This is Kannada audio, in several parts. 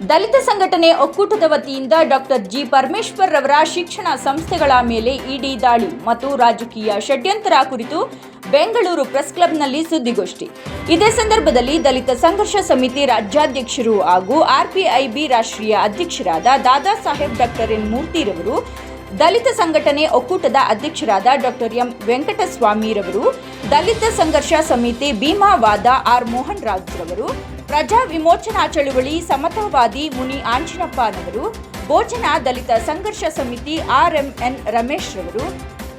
ದಲಿತ ಸಂಘಟನೆ ಒಕ್ಕೂಟದ ವತಿಯಿಂದ ಡಾಕ್ಟರ್ ಜಿ ಪರಮೇಶ್ವರ್ ರವರ ಶಿಕ್ಷಣ ಸಂಸ್ಥೆಗಳ ಮೇಲೆ ಇಡಿ ದಾಳಿ ಮತ್ತು ರಾಜಕೀಯ ಷಡ್ಯಂತರ ಕುರಿತು ಬೆಂಗಳೂರು ಪ್ರೆಸ್ ಕ್ಲಬ್ನಲ್ಲಿ ಸುದ್ದಿಗೋಷ್ಠಿ. ಇದೇ ಸಂದರ್ಭದಲ್ಲಿ ದಲಿತ ಸಂಘರ್ಷ ಸಮಿತಿ ರಾಜ್ಯಾಧ್ಯಕ್ಷರು ಹಾಗೂ ಆರ್ಪಿಐಬಿ ರಾಷ್ಟ್ರೀಯ ಅಧ್ಯಕ್ಷರಾದ ದಾದಾ ಸಾಹೇಬ್ ಡಾಕ್ಟರ್ ಎನ್ ಮೂರ್ತಿರವರು, ದಲಿತ ಸಂಘಟನೆ ಒಕ್ಕೂಟದ ಅಧ್ಯಕ್ಷರಾದ ಡಾಕ್ಟರ್ ಎಂ ವೆಂಕಟಸ್ವಾಮಿರವರು, ದಲಿತ ಸಂಘರ್ಷ ಸಮಿತಿ ಭೀಮಾವಾದ ಆರ್ ಮೋಹನ್ ರಾಜ್ರವರು ಪ್ರಜಾ ವಿಮೋಚನಾ ಚಳುವಳಿ ಸಮತಾವಾದಿ ಮುನಿ ಆಂಜನಪ್ಪನವರು ಭೋಜನ ದಲಿತ ಸಂಘರ್ಷ ಸಮಿತಿ ಆರ್ಎಂಎನ್ ರಮೇಶ್ ರವರು,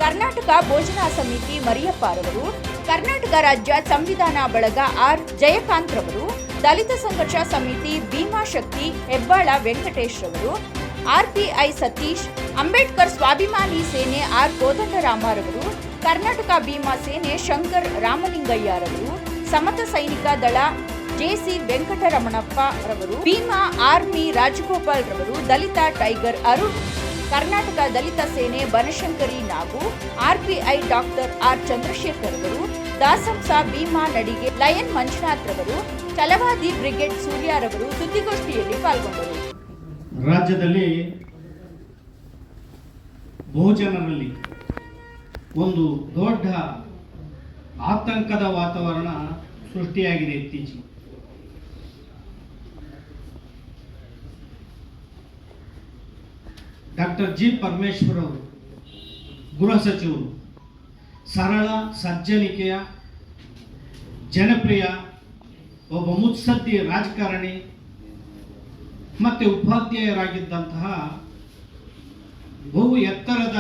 ಕರ್ನಾಟಕ ಭೋಜನಾ ಸಮಿತಿ ಮರಿಯಪ್ಪರವರು ಕರ್ನಾಟಕ ರಾಜ್ಯ ಸಂವಿಧಾನ ಬಳಗ ಆರ್ ಜಯಕಾಂತ್ ರವರು, ದಲಿತ ಸಂಘರ್ಷ ಸಮಿತಿ ಭೀಮಾಶಕ್ತಿ ಹೆಬ್ಬಾಳ ವೆಂಕಟೇಶ್ ರವರು ಆರ್ಪಿಐ ಸತೀಶ್, ಅಂಬೇಡ್ಕರ್ ಸ್ವಾಭಿಮಾನಿ ಸೇನೆ ಆರ್ ಕೋದಂಡರಾಮರವರು ಕರ್ನಾಟಕ ಭೀಮಾ ಸೇನೆ ಶಂಕರ್ ರಾಮಲಿಂಗಯ್ಯರವರು ಸಮತ ಸೈನಿಕ ದಳ ಜೆಸಿ ವೆಂಕಟರಮಣಪ್ಪ ರವರು, ಭೀಮಾ ಆರ್ಮಿ ರಾಜಗೋಪಾಲ್ ರವರು, Dalit Tiger Arun, Karnataka Dalit Sene Banashankari Nagu RPI doctor R Chandrashekar ಅವರು ದಾಸಂಸ ಭೀಮಾ ನಡಿಗೆ, ಲಯನ್ ಮಂಜುನಾಥ್ ರವರು, ಚಲವಾದಿ ಬ್ರಿಗೇಡ್ ಸೂರ್ಯರವರು ಸುದ್ದಿಗೋಷ್ಠಿಯಲ್ಲಿ ಪಾಲ್ಗೊಂಡರು. ರಾಜ್ಯದಲ್ಲಿ ಬಹುಜನರಲ್ಲಿ ಒಂದು ದೊಡ್ಡ ಆತಂಕದ ವಾತಾವರಣ ಸೃಷ್ಟಿಯಾಗಿದೆ ಇತ್ತೀಚೆಗೆ. ಡಾಕ್ಟರ್ ಜಿ ಪರಮೇಶ್ವರ್ ಅವರು, ಗೃಹ ಸಚಿವರು, ಸರಳ, ಸಜ್ಜನಿಕೆಯ, ಜನಪ್ರಿಯ ಒಬ್ಬ ಮುತ್ಸದ್ದಿ ರಾಜಕಾರಣಿ ಮತ್ತು ಉಪಾಧ್ಯಾಯರಾಗಿದ್ದಂತಹ ಬಹು ಎತ್ತರದ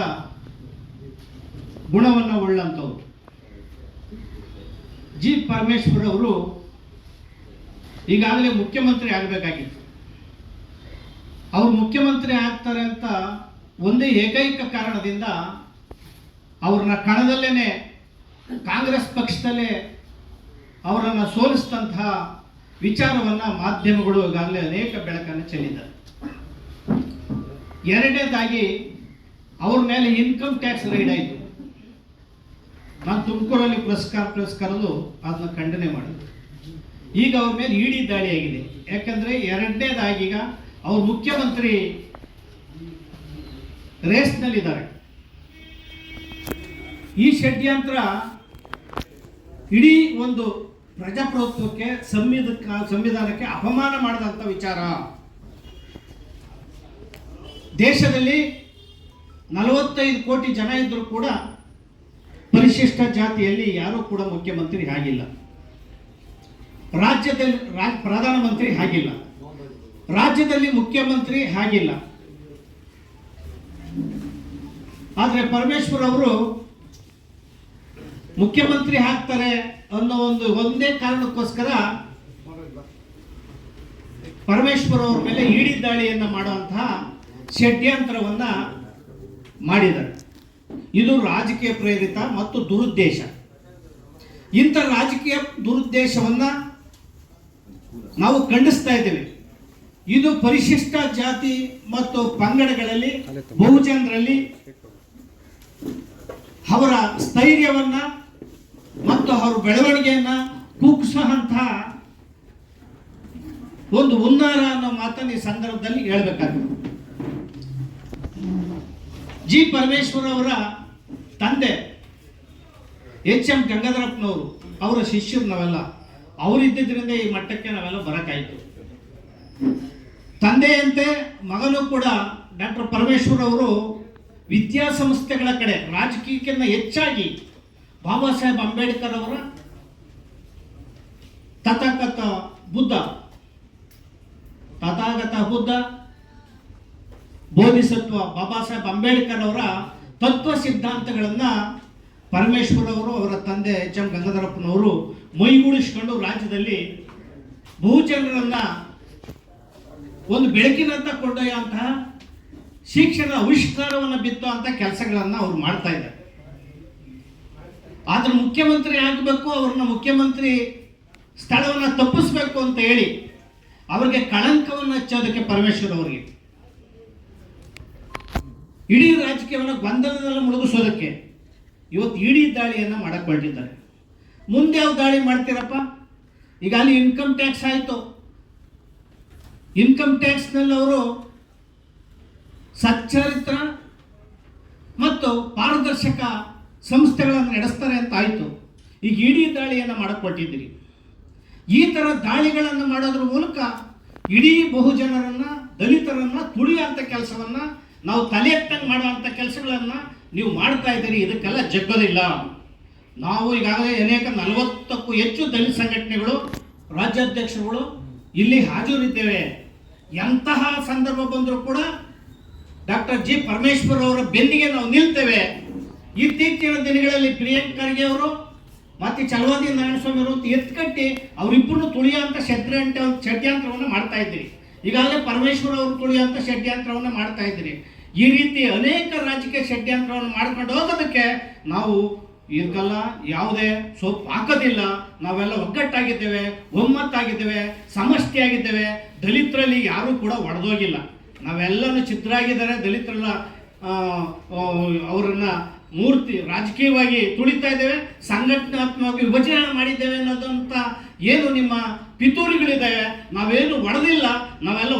ಗುಣವನ್ನು ಉಳ್ಳಂಥವ್ರು ಜಿ ಪರಮೇಶ್ವರ್ ಅವರು ಈಗಾಗಲೇ ಮುಖ್ಯಮಂತ್ರಿ ಆಗಬೇಕಾಗಿತ್ತು. ಅವರು ಮುಖ್ಯಮಂತ್ರಿ ಆಗ್ತಾರೆ ಅಂತ ಒಂದೇ ಏಕೈಕ ಕಾರಣದಿಂದ ಅವ್ರನ್ನ ಕಣದಲ್ಲೇನೆ ಕಾಂಗ್ರೆಸ್ ಪಕ್ಷದಲ್ಲೇ ಅವರನ್ನು ಸೋಲಿಸಿದಂತಹ ವಿಚಾರವನ್ನ ಮಾಧ್ಯಮಗಳು ಈಗಾಗಲೇ ಅನೇಕ ಬೆಳಕನ್ನು ಚೆಲ್ಲಿದ್ದಾರೆ. ಎರಡನೇದಾಗಿ ಅವ್ರ ಮೇಲೆ ಇನ್ಕಮ್ ಟ್ಯಾಕ್ಸ್ ರೈಡ್ ಆಯಿತು. ನಾನು ತುಮಕೂರಲ್ಲಿ ಪುರಸ್ಕಾರ ಪುರಸ್ಕಾರದು ಕರೆದು ಅದನ್ನ ಖಂಡನೆ ಮಾಡಿದ್ರು ಈಗ ಅವ್ರ ಮೇಲೆ ಇಡಿ ದಾಳಿ ಆಗಿದೆ. ಯಾಕಂದ್ರೆ ಎರಡನೇದಾಗಿ ಈಗ ಅವ್ರು ಮುಖ್ಯಮಂತ್ರಿ ರೇಸ್ನಲ್ಲಿದ್ದಾರೆ. ಈ ಷಡ್ಯಂತ್ರ ಇಡೀ ಒಂದು ಪ್ರಜಾಪ್ರಭುತ್ವಕ್ಕೆ, ಸಂವಿಧಾನಕ್ಕೆ ಸಂವಿಧಾನಕ್ಕೆ ಅಪಮಾನ ಮಾಡಿದಂಥ ವಿಚಾರ. ದೇಶದಲ್ಲಿ ನಲವತ್ತೈದು ಕೋಟಿ ಜನ ಇದ್ದರೂ ಕೂಡ ಪರಿಶಿಷ್ಟ ಜಾತಿಯಲ್ಲಿ ಯಾರೂ ಕೂಡ ಮುಖ್ಯಮಂತ್ರಿ ಆಗಿಲ್ಲ. ರಾಜ್ಯದಲ್ಲಿ ಪ್ರಧಾನಮಂತ್ರಿ ಆಗಿಲ್ಲ. ರಾಜ್ಯದಲ್ಲಿ ಮುಖ್ಯಮಂತ್ರಿ ಆಗಿಲ್ಲ. ಆದರೆ ಪರಮೇಶ್ವರ್ ಅವರು ಮುಖ್ಯಮಂತ್ರಿ ಹಾಕ್ತಾರೆ ಅನ್ನೋ ಒಂದು ಒಂದೇ ಕಾರಣಕ್ಕೋಸ್ಕರ ಪರಮೇಶ್ವರ್ ಅವ್ರ ಮೇಲೆ ಇಡಿ ದಾಳಿಯನ್ನ ಮಾಡುವಂತಹ ಷಡ್ಯಂತ್ರವನ್ನ ಮಾಡಿದ್ದಾರೆ. ಇದು ರಾಜಕೀಯ ಪ್ರೇರಿತ ಮತ್ತು ದುರುದ್ದೇಶ. ಇಂಥ ರಾಜಕೀಯ ದುರುದ್ದೇಶವನ್ನ ನಾವು ಖಂಡಿಸ್ತಾ ಇದ್ದೇವೆ. ಇದು ಪರಿಶಿಷ್ಟ ಜಾತಿ ಮತ್ತು ಪಂಗಡಗಳಲ್ಲಿ, ಬಹುಜನರಲ್ಲಿ ಅವರ ಸ್ಥೈರ್ಯವನ್ನ ಮತ್ತು ಅವರ ಬೆಳವಣಿಗೆಯನ್ನ ಕುಗ್ಗಿಸುವಂತಹ ಒಂದು ಹುನ್ನಾರ ಅನ್ನೋ ಮಾತನ್ನು ಈ ಸಂದರ್ಭದಲ್ಲಿ ಹೇಳಬೇಕಾಗಿದೆ ಜಿ ಪರಮೇಶ್ವರ್ ಅವರ ತಂದೆ ಎಚ್ ಎಂ ಗಂಗಾಧರಪ್ಪನವರು, ಅವರ ಶಿಷ್ಯರು ನಾವೆಲ್ಲ. ಅವರಿದ್ದರಿಂದ ಈ ಮಟ್ಟಕ್ಕೆ ನಾವೆಲ್ಲ ಬರಕಾಯ್ತು. ತಂದೆಯಂತೆ ಮಗನೂ ಕೂಡ ಡಾಕ್ಟರ್ ಪರಮೇಶ್ವರ್ ಅವರು ವಿದ್ಯಾಸಂಸ್ಥೆಗಳ ಕಡೆ ರಾಜಕೀಯಕ್ಕಿಂತ ಹೆಚ್ಚಾಗಿ ಬಾಬಾ ಸಾಹೇಬ್ ಅಂಬೇಡ್ಕರ್ ಅವರ ತಥಾಗತ ಬುದ್ಧ. ತಥಾಗತ ಬುದ್ಧ, ಬೋಧಿಸತ್ವ ಬಾಬಾ ಸಾಹೇಬ್ ಅಂಬೇಡ್ಕರ್ ಅವರ ತತ್ವ ಸಿದ್ಧಾಂತಗಳನ್ನು ಪರಮೇಶ್ವರ್ ಅವರು ಅವರ ತಂದೆ ಎಚ್ ಎಂ ಗಂಗಾಧರಪ್ಪನವರು ಮೈಗೂಡಿಸ್ಕೊಂಡು ರಾಜ್ಯದಲ್ಲಿ ಬಹುಜನರನ್ನ ಒಂದು ಬೆಳಕಿನಂತ ಕೊಂಡೊಯ್ಯುವಂತಹ ಶಿಕ್ಷಣ ಆವಿಷ್ಕಾರವನ್ನು ಬಿತ್ತುವಂಥ ಕೆಲಸಗಳನ್ನು ಅವ್ರು ಮಾಡ್ತಾ ಇದ್ದಾರೆ. ಆದ್ರೆ ಮುಖ್ಯಮಂತ್ರಿ ಆಗಬೇಕು, ಅವ್ರನ್ನ ಮುಖ್ಯಮಂತ್ರಿ ಸ್ಥಳವನ್ನು ತಪ್ಪಿಸ್ಬೇಕು ಅಂತ ಹೇಳಿ ಅವ್ರಿಗೆ ಕಳಂಕವನ್ನು ಹಚ್ಚೋದಕ್ಕೆ ಪರಮೇಶ್ವರ್ ಅವರಿಗೆ ಇಡೀ ರಾಜಕೀಯವನ್ನು ಗೊಂದಲದಲ್ಲಿ ಮುಳುಗಿಸೋದಕ್ಕೆ ಇವತ್ತು ಇಡೀ ದಾಳಿಯನ್ನು ಮಾಡಕ್ ಹೊರಟಿದ್ದಾರೆ. ಮುಂದೆ ಯಾವ ದಾಳಿ ಮಾಡ್ತೀರಪ್ಪ? ಈಗ ಅಲ್ಲಿ ಇನ್ಕಮ್ ಟ್ಯಾಕ್ಸ್ ಆಯಿತು. ಇನ್ಕಮ್ ಟ್ಯಾಕ್ಸ್ನಲ್ಲಿ ಅವರು ಸಚ್ಚರಿತ್ರ ಮತ್ತು ಪಾರದರ್ಶಕ ಸಂಸ್ಥೆಗಳನ್ನು ನಡೆಸ್ತಾರೆ ಅಂತ ಆಯಿತು. ಈಗ ಇಡೀ ದಾಳಿಯನ್ನು ಮಾಡಿಕೊಟ್ಟಿದ್ದೀರಿ ಕೊಟ್ಟಿದ್ದೀರಿ ಈ ಥರ ದಾಳಿಗಳನ್ನು ಮಾಡೋದ್ರ ಮೂಲಕ ಇಡೀ ಬಹುಜನರನ್ನು, ದಲಿತರನ್ನು ತುಳಿಯುವಂಥ ಕೆಲಸವನ್ನು ನಾವು ತಲೆ ಎತ್ತಂಗೆ ಮಾಡುವಂಥ ಕೆಲಸಗಳನ್ನು ನೀವು ಮಾಡ್ತಾ ಇದ್ದೀರಿ. ಇದಕ್ಕೆಲ್ಲ ಜಗ್ಗೋದಿಲ್ಲ. ನಾವು ಈಗಾಗಲೇ ಅನೇಕ ನಲವತ್ತಕ್ಕೂ ಹೆಚ್ಚು ದಲಿತ ಸಂಘಟನೆಗಳು, ರಾಜ್ಯಾಧ್ಯಕ್ಷರುಗಳು ಇಲ್ಲಿ ಹಾಜರಿದ್ದೇವೆ. ಎಂತಹ ಸಂದರ್ಭ ಬಂದರೂ ಕೂಡ ಡಾಕ್ಟರ್ ಜಿ ಪರಮೇಶ್ವರ್ ಅವರ ಬೆನ್ನಿಗೆ ನಾವು ನಿಲ್ತೇವೆ. ಇತ್ತೀಚಿನ ದಿನಗಳಲ್ಲಿ ಪ್ರಿಯಾಂಕ್ ಖರ್ಗೆ ಅವರು ಮತ್ತೆ ಚಲವಾದಿ ನಾರಾಯಣಸ್ವಾಮಿ ಅವರು ಎತ್ಕಟ್ಟಿ ಅವರಿಬ್ಬರು ತುಳಿಯುವಂಥ ಷಡ್ಯಂತ್ರ ಷಡ್ಯಂತ್ರವನ್ನು ಮಾಡ್ತಾ ಇದ್ದೀರಿ ಈಗಾಗಲೇ ಪರಮೇಶ್ವರ್ ಅವರು ತುಳಿಯುವಂಥ ಷಡ್ಯಂತ್ರವನ್ನು ಮಾಡ್ತಾ ಇದ್ದೀರಿ ಈ ರೀತಿ ಅನೇಕ ರಾಜಕೀಯ ಷಡ್ಯಂತ್ರವನ್ನು ಮಾಡ್ಕೊಂಡು ಹೋಗೋದಕ್ಕೆ ನಾವು ಇದಕ್ಕೆಲ್ಲ ಯಾವುದೇ ಸೊಪ್ಪು ಹಾಕೋದಿಲ್ಲ. ನಾವೆಲ್ಲ ಒಗ್ಗಟ್ಟಾಗಿದ್ದೇವೆ, ಒಮ್ಮತ್ತಾಗಿದ್ದೇವೆ, ಸಮಷ್ಟಿಯಾಗಿದ್ದೇವೆ. ದಲಿತರಲ್ಲಿ ಯಾರೂ ಕೂಡ ಒಡೆದೋಗಿಲ್ಲ. ನಾವೆಲ್ಲನೂ ಚಿತ್ರಾಗಿದ್ದಾರೆ ದಲಿತರೆಲ್ಲ ಅವರನ್ನ ಮೂರ್ತಿ, ರಾಜಕೀಯವಾಗಿ ತುಳಿತಾ ಇದ್ದೇವೆ, ಸಂಘಟನಾತ್ಮಕವಾಗಿ ವಿಭಜನೆ ಮಾಡಿದ್ದೇವೆ ಅನ್ನೋದಂತ ಏನು ನಿಮ್ಮ ಪಿತೂರಿಗಳಿದ್ದಾವೆ, ನಾವೇನು ಒಡೆದಿಲ್ಲ. ನಾವೆಲ್ಲ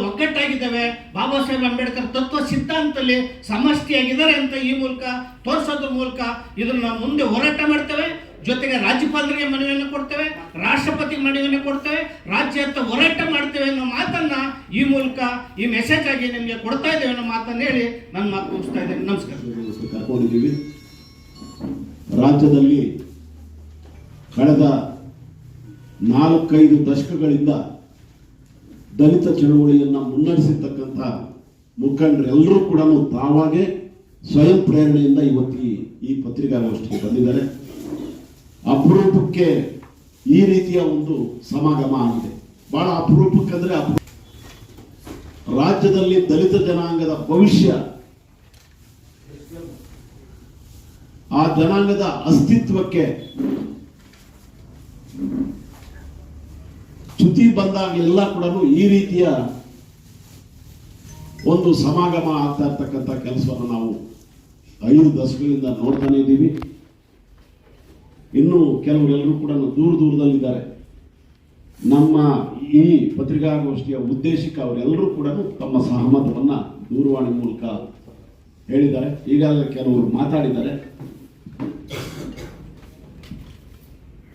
ಒಗ್ಗಟ್ಟಾಗಿದ್ದೇವೆ ಬಾಬಾ ಸಾಹೇಬ್ ಅಂಬೇಡ್ಕರ್ ತತ್ವ ಸಿದ್ಧಾಂತದಲ್ಲಿ ಸಮಷ್ಟಿಯಾಗಿದ್ದಾರೆ ಅಂತ ಈ ಮೂಲಕ ತೋರಿಸೋದ್ರ ಮೂಲಕ ಇದನ್ನ ಮುಂದೆ ಹೋರಾಟ ಮಾಡ್ತೇವೆ. ಜೊತೆಗೆ ರಾಜ್ಯಪಾಲರಿಗೆ ಮನವಿಯನ್ನು ಕೊಡ್ತೇವೆ ರಾಷ್ಟ್ರಪತಿ ಮನವಿಯನ್ನು ಕೊಡ್ತೇವೆ ರಾಜ್ಯ ಹತ್ತ ಹೋರಾಟ ಮಾಡ್ತೇವೆ ಅನ್ನೋ ಮಾತನ್ನ ಈ ಮೂಲಕ ಈ ಮೆಸೇಜ್ ಆಗಿ ನಿಮಗೆ ಕೊಡ್ತಾ ಇದ್ದೇವೆ ಅನ್ನೋ ಮಾತನ್ನ ಹೇಳಿ ನನ್ನ ಮಾತು ಮುಗಿಸ್ತಾ ಇದ್ದೇನೆ. ನಮಸ್ಕಾರ. ರಾಜ್ಯದಲ್ಲಿ ಕಳೆದ ನಾಲ್ಕೈದು ದಶಕಗಳಿಂದ ದಲಿತ ಚಳುವಳಿಯನ್ನ ಮುನ್ನಡೆಸಿರ್ತಕ್ಕಂಥ ಮುಖಂಡರೆಲ್ಲರೂ ಕೂಡ ತಾವಾಗೇ ಸ್ವಯಂ ಪ್ರೇರಣೆಯಿಂದ ಇವತ್ತಿಗೆ ಈ ಪತ್ರಿಕಾಗೋಷ್ಠಿಗೆ ಬಂದಿದ್ದಾರೆ. ಅಪರೂಪಕ್ಕೆ ಈ ರೀತಿಯ ಒಂದು ಸಮಾಗಮ ಆಗಿದೆ. ಬಹಳ ಅಪರೂಪಕ್ಕಂದ್ರೆ ಅಂದ್ರೆ ರಾಜ್ಯದಲ್ಲಿ ದಲಿತ ಜನಾಂಗದ ಭವಿಷ್ಯ. ಆ ಜನಾಂಗದ ಅಸ್ತಿತ್ವಕ್ಕೆ ಚ್ಯುತಿ ಎಲ್ಲ ಕೂಡ ಈ ರೀತಿಯ ಒಂದು ಸಮಾಗಮ ಆಗ್ತಾ ಇರ್ತಕ್ಕಂಥ ಕೆಲಸವನ್ನು ನಾವು ಐದು ದಶಕಗಳಿಂದ ನೋಡ್ತಾನೆ ಇದ್ದೀವಿ. ಇನ್ನು ಕೆಲವರೆಲ್ಲರೂ ಕೂಡ ದೂರ ದೂರದಲ್ಲಿದ್ದಾರೆ. ನಮ್ಮ ಈ ಪತ್ರಿಕಾಗೋಷ್ಠಿಯ ಉದ್ದೇಶಕ್ಕೆ ಅವರೆಲ್ಲರೂ ಕೂಡ ತಮ್ಮ ಸಹಮತವನ್ನು ದೂರವಾಣಿ ಮೂಲಕ ಹೇಳಿದ್ದಾರೆ. ಈಗಾಗಲೇ ಕೆಲವರು ಮಾತಾಡಿದ್ದಾರೆ.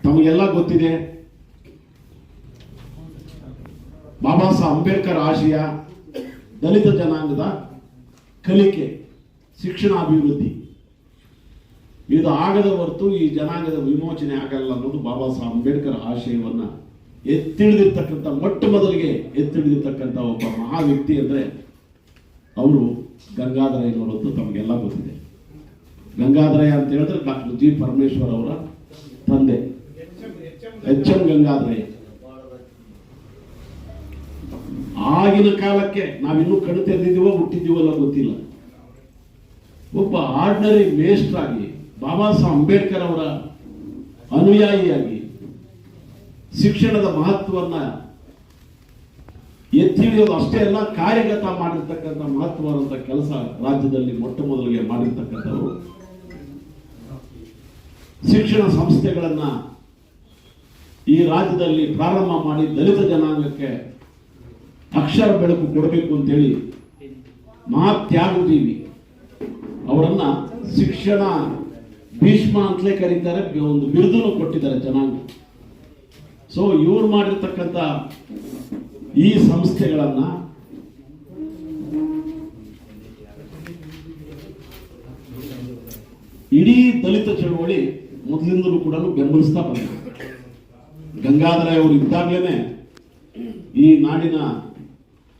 ತಮಗೆಲ್ಲ ಗೊತ್ತಿದೆ ಬಾಬಾ ಸಾಹೇಬ್ ಅಂಬೇಡ್ಕರ್ ಆಶಯ ದಲಿತ ಜನಾಂಗದ ಕಲಿಕೆ, ಶಿಕ್ಷಣ, ಅಭಿವೃದ್ಧಿ. ಇದು ಆಗದ ಹೊರತು ಈ ಜನಾಂಗದ ವಿಮೋಚನೆ ಆಗಲ್ಲ ಅನ್ನೋದು ಬಾಬಾ ಸಾಹೇಬ್ ಅಂಬೇಡ್ಕರ್ ಆಶಯವನ್ನ ಎತ್ತಿಳಿದಿರ್ತಕ್ಕಂಥ, ಮೊಟ್ಟ ಮೊದಲಿಗೆ ಎತ್ತಿಳಿದಿರ್ತಕ್ಕಂಥ ಒಬ್ಬ ಮಹಾ ವ್ಯಕ್ತಿ ಅಂದ್ರೆ ಅವರು ಗಂಗಾಧರಯ್ಯ ಅಂತ ತಮಗೆಲ್ಲ ಗೊತ್ತಿದೆ. ಗಂಗಾಧರಯ್ಯ ಅಂತ ಹೇಳಿದ್ರೆ ಡಾಕ್ಟರ್ ಜಿ ಪರಮೇಶ್ವರ್ ಅವರ ತಂದೆ. H M Gangadharaiah. ಆಗಿನ ಕಾಲಕ್ಕೆ ನಾವಿನ್ನೂ ಕಣ್ಣು ತೆರೆದಿದ್ದೀವೋ ಹುಟ್ಟಿದ್ದೀವಲ್ಲ ಗೊತ್ತಿಲ್ಲ. ಒಬ್ಬ ಆರ್ಡಿನರಿ ಮೇಸ್ಟರ್ ಆಗಿ, ಬಾಬಾ ಸಾಹೇಬ್ ಅಂಬೇಡ್ಕರ್ ಅವರ ಅನುಯಾಯಿಯಾಗಿ ಶಿಕ್ಷಣದ ಮಹತ್ವವನ್ನ ಎತ್ತಿ ಹಿಡಿಯೋದು ಅಷ್ಟೇ ಅಲ್ಲ, ಕಾರ್ಯಗತ ಮಾಡಿರ್ತಕ್ಕಂಥ ಮಹತ್ವವಾದಂಥ ಕೆಲಸ ರಾಜ್ಯದಲ್ಲಿ ಮೊಟ್ಟ ಮೊದಲಿಗೆ ಮಾಡಿರ್ತಕ್ಕಂಥವರು. ಶಿಕ್ಷಣ ಸಂಸ್ಥೆಗಳನ್ನ ಈ ರಾಜ್ಯದಲ್ಲಿ ಪ್ರಾರಂಭ ಮಾಡಿ ದಲಿತ ಜನಾಂಗಕ್ಕೆ ಅಕ್ಷರ ಬೆಳಕು ಕೊಡಬೇಕು ಅಂತೇಳಿ ಮಹಾತ್ಯಾಗಜೀವಿ ಅವರನ್ನ ಶಿಕ್ಷಣ ಭೀಷ್ಮ ಅಂತಲೇ ಕರೀತಾರೆ. ಒಂದು ಬಿರುದನ್ನು ಕೊಟ್ಟಿದ್ದಾರೆ ಜನಾಂಗ. ಸೊ ಇವ್ರು ಮಾಡಿರ್ತಕ್ಕಂಥ ಈ ಸಂಸ್ಥೆಗಳನ್ನ ಇಡೀ ದಲಿತ ಚಳುವಳಿ ಮೊದಲಿಂದಲೂ ಕೂಡ ಬೆಂಬಲಿಸ್ತಾ ಬಂದ ಗಂಗಾಧರ ಅವರು ಇದ್ದಾಗಲೇ ಈ ನಾಡಿನ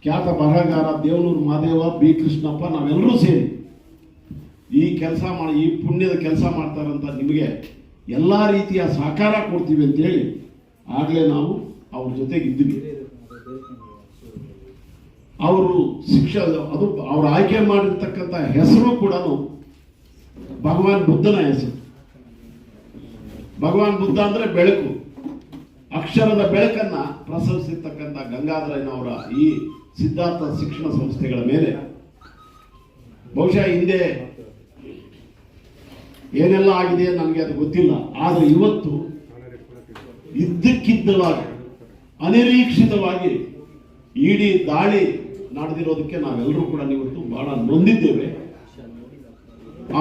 ಖ್ಯಾತ ಬರಹಗಾರ ದೇವನೂರು ಮಾದೇವ ಬಿ ಕೃಷ್ಣಪ್ಪ, ನಾವೆಲ್ಲರೂ ಸೇರಿ ಈ ಕೆಲಸ ಮಾಡಿ, ಈ ಪುಣ್ಯದ ಕೆಲಸ ಮಾಡ್ತಾರಂತ ನಿಮಗೆ ಎಲ್ಲ ರೀತಿಯ ಸಹಕಾರ ಕೊಡ್ತೀವಿ ಅಂತೇಳಿ ಆಗಲೇ ನಾವು ಅವ್ರ ಜೊತೆಗೆ ಇದ್ದೀವಿ. ಅವರು ಶಿಕ್ಷ, ಅದು ಅವ್ರು ಆಯ್ಕೆ ಮಾಡಿರ್ತಕ್ಕಂಥ ಹೆಸರು ಕೂಡ ಭಗವಾನ್ ಬುದ್ಧನ ಹೆಸರು. ಭಗವಾನ್ ಬುದ್ಧ ಅಂದರೆ ಬೆಳಕು. ಅಕ್ಷರದ ಬೆಳಕನ್ನ ಪ್ರಸರಿಸಿರ್ತಕ್ಕಂಥ ಗಂಗಾಧರಯ್ಯನವರ ಈ ಸಿದ್ಧಾರ್ಥ ಶಿಕ್ಷಣ ಸಂಸ್ಥೆಗಳ ಮೇಲೆ. ಬಹುಶಃ ಹಿಂದೆ ಏನೆಲ್ಲ ಆಗಿದೆ ನನಗೆ ಅದು ಗೊತ್ತಿಲ್ಲ. ಆದರೆ ಇವತ್ತು ಇದ್ದಕ್ಕಿದ್ದವಾಗಿ ಅನಿರೀಕ್ಷಿತವಾಗಿ ಇಡೀ ದಾಳಿ ನಡೆದಿರೋದಕ್ಕೆ ನಾವೆಲ್ಲರೂ ಕೂಡ ಇವತ್ತು ಬಹಳ ನೊಂದಿದ್ದೇವೆ.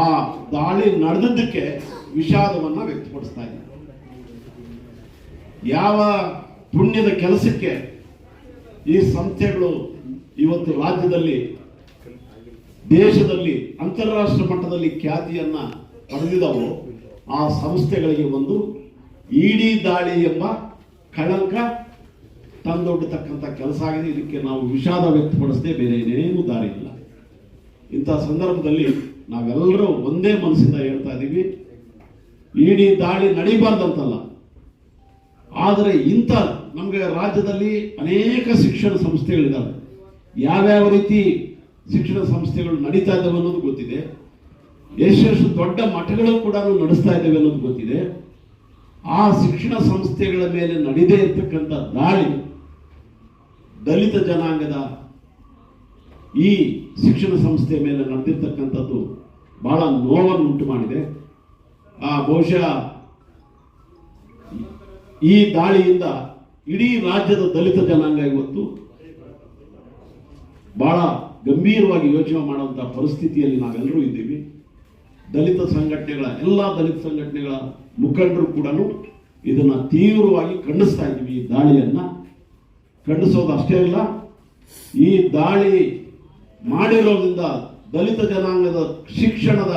ಆ ದಾಳಿ ನಡೆದದ್ದಕ್ಕೆ ವಿಷಾದವನ್ನು ವ್ಯಕ್ತಪಡಿಸ್ತಾ ಇದ್ದೀವಿ. ಯಾವ ಪುಣ್ಯದ ಕೆಲಸಕ್ಕೆ ಈ ಸಂಸ್ಥೆಗಳು ಇವತ್ತು ರಾಜ್ಯದಲ್ಲಿ, ದೇಶದಲ್ಲಿ ಅಂತಾರಾಷ್ಟ್ರ ಮಟ್ಟದಲ್ಲಿ ಖ್ಯಾತಿಯನ್ನ ಪಡೆದಿದವು. ಆ ಸಂಸ್ಥೆಗಳಿಗೆ ಒಂದು ಇಡಿ ದಾಳಿ ಎಂಬ ಕಳಂಕ ತಂದೊಡ್ಡತಕ್ಕಂಥ ಕೆಲಸ ಆಗಿದೆ. ಇದಕ್ಕೆ ನಾವು ವಿಷಾದ ವ್ಯಕ್ತಪಡಿಸದೆ ಬೇರೆ ಏನೇನು ದಾರಿ ಇಲ್ಲ. ಇಂಥ ಸಂದರ್ಭದಲ್ಲಿ ನಾವೆಲ್ಲರೂ ಒಂದೇ ಮನಸ್ಸಿಂದ ಹೇಳ್ತಾ ಇದ್ದೀವಿ, ಇಡೀ ದಾಳಿ ನಡೀಬಾರ್ದಂತಲ್ಲ ಆದರೆ ಇಂಥ ನಮಗೆ ರಾಜ್ಯದಲ್ಲಿ ಅನೇಕ ಶಿಕ್ಷಣ ಸಂಸ್ಥೆಗಳಿದ್ದಾವೆ ಯಾವ್ಯಾವ ರೀತಿ ಶಿಕ್ಷಣ ಸಂಸ್ಥೆಗಳು ನಡೀತಾ ಇದ್ದಾವೆ ಅನ್ನೋದು ಗೊತ್ತಿದೆ. ಎಷ್ಟೆಷ್ಟು ದೊಡ್ಡ ಮಠಗಳು ಕೂಡ ನಡೆಸ್ತಾ ಇದ್ದಾವೆ ಅನ್ನೋದು ಗೊತ್ತಿದೆ. ಆ ಶಿಕ್ಷಣ ಸಂಸ್ಥೆಗಳ ಮೇಲೆ ನಡೆದೇ ಇರ್ತಕ್ಕಂಥ ದಾಳಿ ದಲಿತ ಜನಾಂಗದ ಈ ಶಿಕ್ಷಣ ಸಂಸ್ಥೆ ಮೇಲೆ ನಡೆದಿರ್ತಕ್ಕಂಥದ್ದು ಬಹಳ ನೋವನ್ನು ಉಂಟು ಮಾಡಿದೆ. ಆ ಬಹುಶಃ ಈ ದಾಳಿಯಿಂದ ಇಡೀ ರಾಜ್ಯದ ದಲಿತ ಜನಾಂಗ ಇವತ್ತು ಬಹಳ ಗಂಭೀರವಾಗಿ ಯೋಚನೆ ಮಾಡುವಂಥ ಪರಿಸ್ಥಿತಿಯಲ್ಲಿ ನಾವೆಲ್ಲರೂ ಇದ್ದೀವಿ. ದಲಿತ ಸಂಘಟನೆಗಳ, ಎಲ್ಲ ದಲಿತ ಸಂಘಟನೆಗಳ ಮುಖಂಡರು ಕೂಡ ಇದನ್ನ ತೀವ್ರವಾಗಿ ಖಂಡಿಸ್ತಾ ಇದ್ದೀವಿ. ಈ ದಾಳಿಯನ್ನ ಖಂಡಿಸೋದು ಅಷ್ಟೇ ಇಲ್ಲ ಈ ದಾಳಿ ಮಾಡಿರೋದ್ರಿಂದ ದಲಿತ ಜನಾಂಗದ ಶಿಕ್ಷಣದ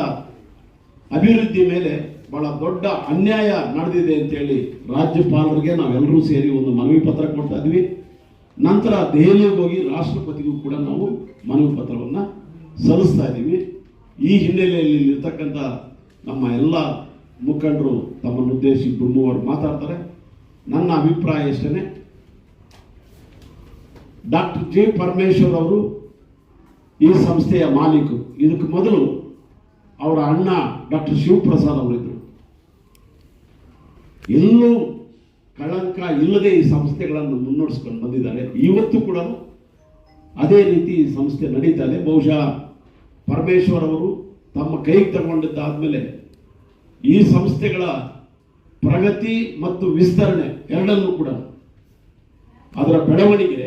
ಅಭಿವೃದ್ಧಿ ಮೇಲೆ ಬಹಳ ದೊಡ್ಡ ಅನ್ಯಾಯ ನಡೆದಿದೆ ಅಂತೇಳಿ ರಾಜ್ಯಪಾಲರಿಗೆ ನಾವೆಲ್ಲರೂ ಸೇರಿ ಒಂದು ಮನವಿ ಪತ್ರ ಕೊಡ್ತಾ ಇದ್ವಿ. ನಂತರ ದೆಹಲಿಗೆ ಹೋಗಿ ರಾಷ್ಟ್ರಪತಿಗೂ ಕೂಡ ನಾವು ಮನವಿ ಪತ್ರವನ್ನು ಸಲ್ಲಿಸ್ತಾ ಇದ್ದೀವಿ. ಈ ಹಿನ್ನೆಲೆಯಲ್ಲಿ ಇರ್ತಕ್ಕಂಥ ನಮ್ಮ ಎಲ್ಲ ಮುಖಂಡರು ತಮ್ಮನ್ನು ಉದ್ದೇಶಿ ಬ್ರಹ್ಮವರು ಮಾತಾಡ್ತಾರೆ. ನನ್ನ ಅಭಿಪ್ರಾಯ ಇಷ್ಟೇ ಡಾಕ್ಟರ್ ಜಿ ಪರಮೇಶ್ವರ್ ಅವರು ಈ ಸಂಸ್ಥೆಯ ಮಾಲೀಕರು. ಇದಕ್ಕೆ ಮೊದಲು ಅವರ ಅಣ್ಣ ಡಾಕ್ಟರ್ ಶಿವಪ್ರಸಾದ್ ಅವರಿದ್ದರು. ಎಲ್ಲೂ ಕಳಂಕ ಇಲ್ಲದೆ ಈ ಸಂಸ್ಥೆಗಳನ್ನು ಮುನ್ನಡೆಸ್ಕೊಂಡು ಬಂದಿದ್ದಾರೆ. ಇವತ್ತು ಕೂಡ ಅದೇ ರೀತಿ ಈ ಸಂಸ್ಥೆ ನಡೀತಾ ಇದೆ ಬಹುಶಃ ಪರಮೇಶ್ವರ್ ಅವರು ತಮ್ಮ ಕೈಗೆ ತಗೊಂಡಿದ್ದಾದ್ಮೇಲೆ ಈ ಸಂಸ್ಥೆಗಳ ಪ್ರಗತಿ ಮತ್ತು ವಿಸ್ತರಣೆ ಎರಡನ್ನೂ ಕೂಡ ಅದರ ಬೆಳವಣಿಗೆ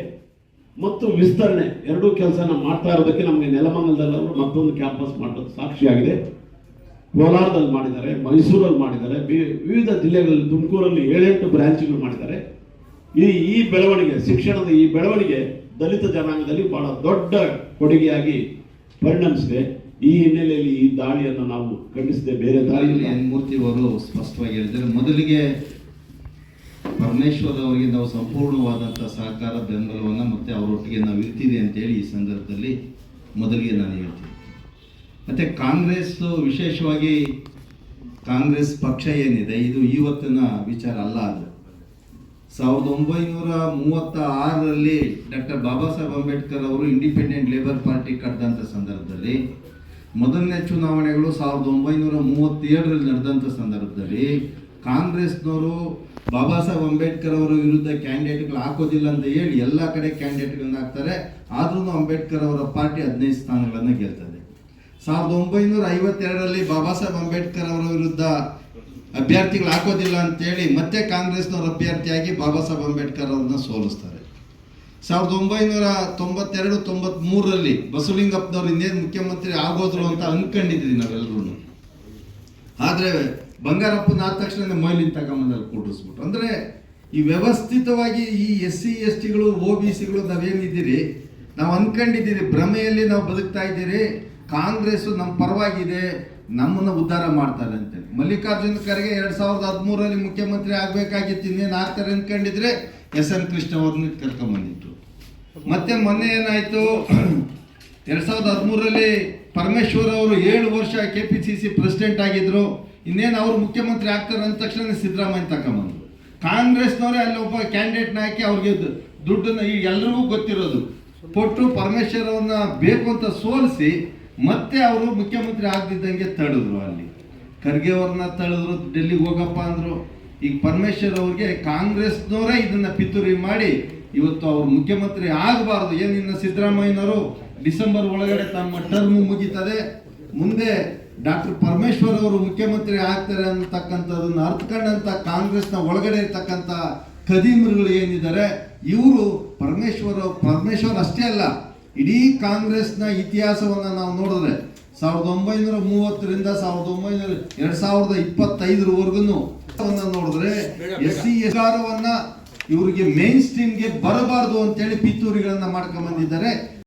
ಮತ್ತು ವಿಸ್ತರಣೆ ಎರಡೂ ಕೆಲಸನ ಮಾಡ್ತಾ ಇರೋದಕ್ಕೆ ನಮಗೆ ನೆಲಮಂಗಲದಲ್ಲಿ ಮತ್ತೊಂದು ಕ್ಯಾಂಪಸ್ ಮಾಡೋದು ಸಾಕ್ಷಿಯಾಗಿದೆ. ಕೋಲಾರದಲ್ಲಿ ಮಾಡಿದ್ದಾರೆ, ಮೈಸೂರಲ್ಲಿ ಮಾಡಿದ್ದಾರೆ ವಿವಿಧ ಜಿಲ್ಲೆಗಳಲ್ಲಿ, ತುಮಕೂರಲ್ಲಿ ಏಳೆಂಟು ಬ್ರಾಂಚ್ಗಳು ಮಾಡಿದ್ದಾರೆ. ಈ ಈ ಬೆಳವಣಿಗೆ, ಶಿಕ್ಷಣದ ಈ ಬೆಳವಣಿಗೆ ದಲಿತ ಜನಾಂಗದಲ್ಲಿ ಬಹಳ ದೊಡ್ಡ ಕೊಡುಗೆಯಾಗಿ ಪರಿಣಮಿಸಿದೆ. ಈ ಹಿನ್ನೆಲೆಯಲ್ಲಿ ಈ ದಾಳಿಯನ್ನು ನಾವು ಖಂಡಿಸದೆ, ಬೇರೆ ಎನ್ ಮೂರ್ತಿ ಅವರು ಸ್ಪಷ್ಟವಾಗಿ ಹೇಳಿದ್ದಾರೆ, ಮೊದಲಿಗೆ ಪರಮೇಶ್ವರ್ ಅವರಿಗೆ ನಾವು ಸಂಪೂರ್ಣವಾದಂಥ ಸಹಕಾರ ಬೆಂಬಲವನ್ನು ಮತ್ತೆ ಅವರೊಟ್ಟಿಗೆ ನಾವು ಇರ್ತೀವಿ ಅಂತೇಳಿ ಈ ಸಂದರ್ಭದಲ್ಲಿ ಮೊದಲಿಗೆ ನಾನು ಹೇಳ್ತೀನಿ. ಮತ್ತೆ ಕಾಂಗ್ರೆಸ್ ವಿಶೇಷವಾಗಿ ಕಾಂಗ್ರೆಸ್ ಪಕ್ಷ ಏನಿದೆ, ಇದು ಇವತ್ತಿನ ವಿಚಾರ ಅಲ್ಲ ಅದು. ಸಾವಿರದ ಒಂಬೈನೂರ ಮೂವತ್ತ ಆರರಲ್ಲಿ ಡಾಕ್ಟರ್ ಬಾಬಾ ಸಾಹೇಬ್ ಅಂಬೇಡ್ಕರ್ ಅವರು ಇಂಡಿಪೆಂಡೆಂಟ್ ಲೇಬರ್ ಪಾರ್ಟಿ ಕಟ್ಟಿದಂಥ ಸಂದರ್ಭದಲ್ಲಿ, ಮೊದಲನೇ ಚುನಾವಣೆಗಳು ಸಾವಿರದ ಒಂಬೈನೂರ ಮೂವತ್ತೇಳರಲ್ಲಿ ನಡೆದಂಥ ಸಂದರ್ಭದಲ್ಲಿ ಕಾಂಗ್ರೆಸ್ನವರು ಬಾಬಾ ಸಾಹೇಬ್ ಅಂಬೇಡ್ಕರ್ ಅವರ ವಿರುದ್ಧ ಕ್ಯಾಂಡಿಡೇಟ್ಗಳು ಹಾಕೋದಿಲ್ಲ ಅಂತ ಹೇಳಿ ಎಲ್ಲ ಕಡೆ ಕ್ಯಾಂಡಿಡೇಟ್ಗಳನ್ನ ಹಾಕ್ತಾರೆ. ಆದ್ರೂ ಅಂಬೇಡ್ಕರ್ ಅವರ ಪಾರ್ಟಿ ಹದಿನೈದು ಸ್ಥಾನಗಳನ್ನು ಗೆಲ್ತದೆ. ಸಾವಿರದ ಒಂಬೈನೂರ ಐವತ್ತೆರಡರಲ್ಲಿ ಬಾಬಾ ಸಾಹೇಬ್ ಅಂಬೇಡ್ಕರ್ ಅವರ ವಿರುದ್ಧ ಅಭ್ಯರ್ಥಿಗಳು ಹಾಕೋದಿಲ್ಲ ಅಂತೇಳಿ ಮತ್ತೆ ಕಾಂಗ್ರೆಸ್ನವ್ರ ಅಭ್ಯರ್ಥಿಯಾಗಿ ಬಾಬಾ ಸಾಹೇಬ್ ಅಂಬೇಡ್ಕರ್ ಅವ್ರನ್ನ ಸೋಲಿಸ್ತಾರೆ. ಸಾವಿರದ ಒಂಬೈನೂರ ತೊಂಬತ್ತೆರಡು ತೊಂಬತ್ ಮೂರರಲ್ಲಿ ಬಸವಲಿಂಗಪ್ಪನವ್ರು ಇನ್ನೇನು ಮುಖ್ಯಮಂತ್ರಿ ಆಗೋದ್ರು ಅಂತ ಅಂದ್ಕೊಂಡಿದ್ವಿ ನಾವೆಲ್ಲರೂ ಆದರೆ ಬಂಗಾರಪ್ಪನ ಆದ ತಕ್ಷಣ ಮೈಲಿನ ತಗೊಂಬಂದಲ್ಲಿ ಕೂಡಿಸ್ಬಿಟ್ಟು ಅಂದರೆ ಈ ವ್ಯವಸ್ಥಿತವಾಗಿ ಈ ಎಸ್ ಸಿ ಎಸ್ ಟಿಗಳು ಒ ಬಿ ಸಿಗಳು ನಾವೇನಿದ್ದೀರಿ? ನಾವು ಅಂದ್ಕೊಂಡಿದ್ದೀರಿ ಭ್ರಮೆಯಲ್ಲಿ ನಾವು ಬದುಕ್ತಾ ಇದ್ದೀರಿ. ಕಾಂಗ್ರೆಸ್ ನಮ್ಮ ಪರವಾಗಿದೆ, ನಮ್ಮನ್ನ ಉದ್ಧಾರ ಮಾಡ್ತಾರೆ ಅಂತೇಳಿ. ಮಲ್ಲಿಕಾರ್ಜುನ ಖರ್ಗೆ ಎರಡ್ ಸಾವಿರದ ಹದಿಮೂರರಲ್ಲಿ ಮುಖ್ಯಮಂತ್ರಿ ಆಗ್ಬೇಕಾಗಿತ್ತು, ಇನ್ನೇನು ಆಗ್ತಾರೆ ಅಂದ್ಕೊಂಡಿದ್ರೆ ಎಸ್ ಎನ್ ಕೃಷ್ಣ ಅವ್ರನ್ನ ಕರ್ಕೊಂಬಂದಿತ್ತು ಮತ್ತೆ ಮೊನ್ನೆ ಏನಾಯ್ತು, ಎರಡ್ ಸಾವಿರದ ಹದಿಮೂರರಲ್ಲಿ ಪರಮೇಶ್ವರ್ ಅವರು ಏಳು ವರ್ಷ K P C C president ಆಗಿದ್ರು, ಇನ್ನೇನು ಅವರು ಮುಖ್ಯಮಂತ್ರಿ ಆಗ್ತಾರೆ ಅಂದ ತಕ್ಷಣ ಸಿದ್ದರಾಮಯ್ಯ ತಕೊಂಬಂದ್ರು ಕಾಂಗ್ರೆಸ್ನವರೇ ಅಲ್ಲಿ ಒಬ್ಬ ಕ್ಯಾಂಡಿಡೇಟ್ನ ಹಾಕಿ ಅವ್ರಿಗೆ ದುಡ್ಡನ್ನು ದುಡ್ಡನ್ನ ಈ ಎಲ್ರಿಗೂ ಗೊತ್ತಿರೋದು. ಕೊಟ್ಟು ಪರಮೇಶ್ವರ್ ಅವ್ರನ್ನ ಬೇಕು ಅಂತ ಸೋಲಿಸಿ ಮತ್ತೆ ಅವರು ಮುಖ್ಯಮಂತ್ರಿ ಆಗದಿದ್ದಂಗೆ ತಡೆದ್ರು ಅಲ್ಲಿ. ಖರ್ಗೆ ಅವ್ರನ್ನ ತಳೆದ್ರು ಡೆಲ್ಲಿಗೆ ಹೋಗಪ್ಪ ಅಂದ್ರು. ಈಗ ಪರಮೇಶ್ವರ್ ಅವ್ರಿಗೆ ಕಾಂಗ್ರೆಸ್ನವರೇ ಇದನ್ನ ಪಿತೂರಿ ಮಾಡಿ ಇವತ್ತು ಅವ್ರು ಮುಖ್ಯಮಂತ್ರಿ ಆಗಬಾರ್ದು. ಏನಿನ್ನ ಸಿದ್ದರಾಮಯ್ಯನವರು? ಡಿಸೆಂಬರ್ ಒಳಗಡೆ ತಮ್ಮ ಟರ್ಮ್ ಮುಗೀತದೆ. ಮುಂದೆ ಡಾಕ್ಟರ್ ಪರಮೇಶ್ವರ್ ಅವರು ಮುಖ್ಯಮಂತ್ರಿ ಆಗ್ತಾರೆ ಅಂತಕ್ಕಂಥದ್ದನ್ನು ಅರ್ಥಕೊಂಡಂಥ ಕಾಂಗ್ರೆಸ್ನ ಒಳಗಡೆ ಇರ್ತಕ್ಕಂಥ ಕದೀಮರುಗಳು ಏನಿದ್ದಾರೆ, ಇವರು ಪರಮೇಶ್ವರ ಪರಮೇಶ್ವರ್ ಅಷ್ಟೇ ಅಲ್ಲ ಇಡೀ ಕಾಂಗ್ರೆಸ್ನ ಇತಿಹಾಸವನ್ನು ನಾವು ನೋಡಿದ್ರೆ ಸಾವಿರದ ಒಂಬೈನೂರ ಮೂವತ್ತರಿಂದ ಸಾವಿರದ ಒಂಬೈನೂರ ಎರಡ್ ಸಾವಿರದ ಇಪ್ಪತ್ತೈದರವರೆಗೂ ನೋಡಿದ್ರೆ ಎಸ್ ಸಿ ಎಸ್ಗಾರವನ್ನ ಇವರಿಗೆ ಮೇನ್ ಸ್ಟ್ರೀಮ್ಗೆ ಬರಬಾರದು ಅಂತೇಳಿ ಪಿತೂರಿಗಳನ್ನ ಮಾಡ್ಕೊಂಡ್ ಬಂದಿದ್ದಾರೆ.